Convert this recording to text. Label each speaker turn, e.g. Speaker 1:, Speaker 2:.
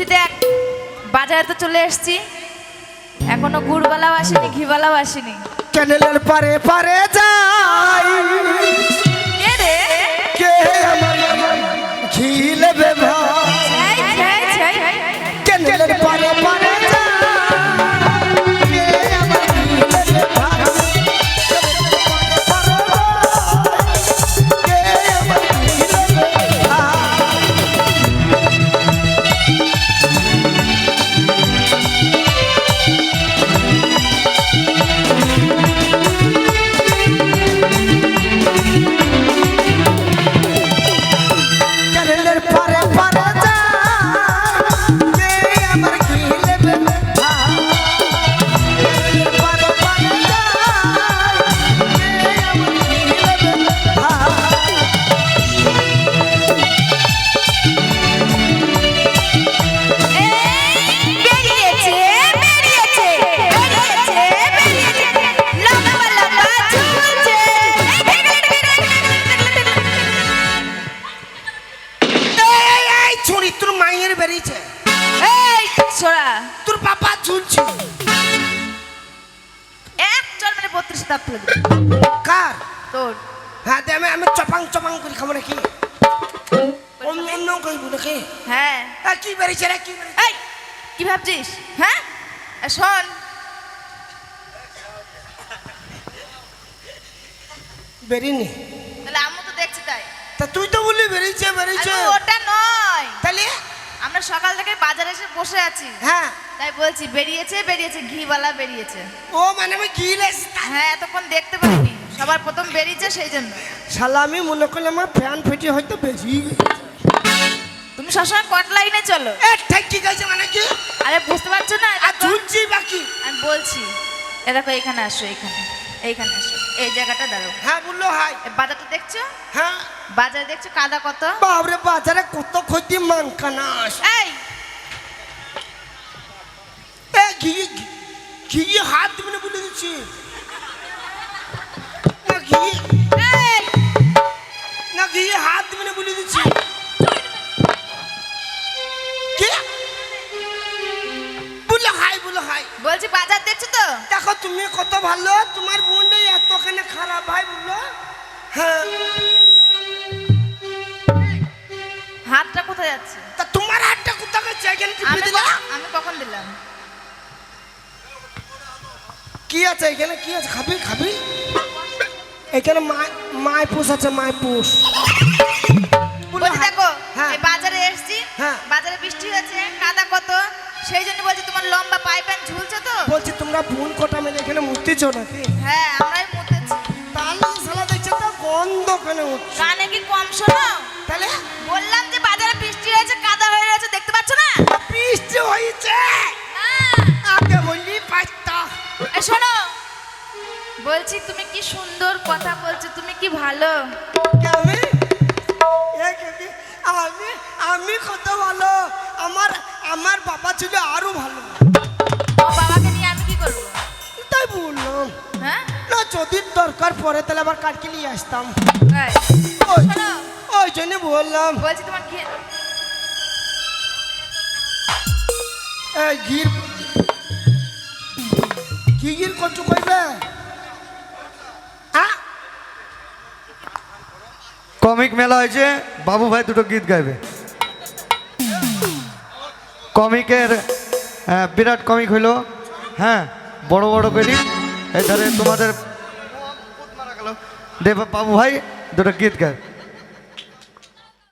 Speaker 1: বলছি দেখ বাজারে তো চলে এসছি। এখনও গুড়বালাও আসেনি ঘিবালাও আসেনি।
Speaker 2: ক্যানেলের পারে পারে যাই। মাইয়ের
Speaker 1: এই, ছোড়া,
Speaker 2: তোর বাবা ঝুলছে
Speaker 1: এক চড় মেরে বত্রিশে দাঁত ফেলে
Speaker 2: কার?
Speaker 1: তোর।
Speaker 2: হ্যাঁ দে আমি আমি চপাং চপাং করে খাব নাকি? অন্য অন্য নাকি?
Speaker 1: হ্যাঁ।
Speaker 2: কি বেরিয়েছে রে কি
Speaker 1: এই কি ভাবছিস? হ্যাঁ? শোন।
Speaker 2: বেরিনি
Speaker 1: তাহলে আম্মু তো দেখছি তাই।
Speaker 2: তা তুই তো বললি বেরিয়েছে বেরিয়েছে।
Speaker 1: ওটা নয়। আমরা সকাল থেকে বাজারে এসে বসে আছি।
Speaker 2: হ্যাঁ।
Speaker 1: তাই বলছি বেরিয়েছে বেরিয়েছে ঘিওয়ালা বেরিয়েছে।
Speaker 2: ও মানে আমি গিলেস
Speaker 1: হ্যাঁ এতক্ষণ দেখতে পাইনি। সবার প্রথম বেরিয়েছে সেই জন্য।
Speaker 2: শালা আমি মনে করলাম আমার ফ্যান ফেটে হয়তো বেশি
Speaker 1: তুমি সবসময় কট লাইনে চলো।
Speaker 2: এ ঠিক কি কইছে মানে কি?
Speaker 1: আরে বুঝতে পারছ না?
Speaker 2: আর ঝুলছি বাকি।
Speaker 1: আমি বলছি এ দেখো এখানে আসো এখানে। এইখানে আসো। এই জায়গাটা দাঁড়াও।
Speaker 2: হ্যাঁ বলল হাই।
Speaker 1: বাজারটা দেখছ?
Speaker 2: হ্যাঁ।
Speaker 1: বাজারে দেখছ কাদা কত?
Speaker 2: বাবরে বাজারে কত ক্ষতি মান কানাস
Speaker 1: এই
Speaker 2: ঘি ঘি হাত দিবি না বলে দিচ্ছি। হ্যাঁ।
Speaker 1: হাতটা কোথায় যাচ্ছে?
Speaker 2: তা তোমার হাতটা গেছে? এখানে টিপে দিলা
Speaker 1: আমি কখন দিলাম?
Speaker 2: কি আছে এখানে? কি আছে? খাবি খাবি? এখানে মায় পুষ আছে মায় পুষ।
Speaker 1: দেখো
Speaker 2: হ্যাঁ।
Speaker 1: বাজারে এসছি
Speaker 2: হ্যাঁ।
Speaker 1: বাজারে বৃষ্টি হয়েছে কাদা কত সেই জন্য বলছি তোমার লম্বা পাইপ ঝুলছে তো?
Speaker 2: বলছি তোমরা ভুল কটা মিলে এখানে মুতিছ নাকি?
Speaker 1: হ্যাঁ।
Speaker 2: গন্ধ কেন উঠছে
Speaker 1: কানে কি কম শোনো?
Speaker 2: তাহলে?
Speaker 1: বললাম যে বাজারে বৃষ্টি হয়েছে কাদা হয়ে রয়েছে দেখতে পাচ্ছ না?
Speaker 2: বৃষ্টি হয়েছে!
Speaker 1: না।
Speaker 2: আগে বললি পাঁচটা।
Speaker 1: শোনো বলছি তুমি কি সুন্দর কথা বলছো তুমি কি ভালো?
Speaker 2: আমি? আমি আমি কত ভালো। আমার আমার বাবা ছিল আরও ভালো। পড়ে তাহলে আবার কাটকে নিয়ে আসতাম। ওই জন্য বললাম।
Speaker 1: বলছি তোমার কি
Speaker 2: এই গির কি গির কটু কইবে?
Speaker 3: কমিক মেলা হয়েছে বাবু ভাই দুটো গীত গাইবে। কমিকের বিরাট কমিক হইল হ্যাঁ বড় বড় করি। এই ধারে তোমাদের দেব বাবু ভাই দুটো গীত গায়।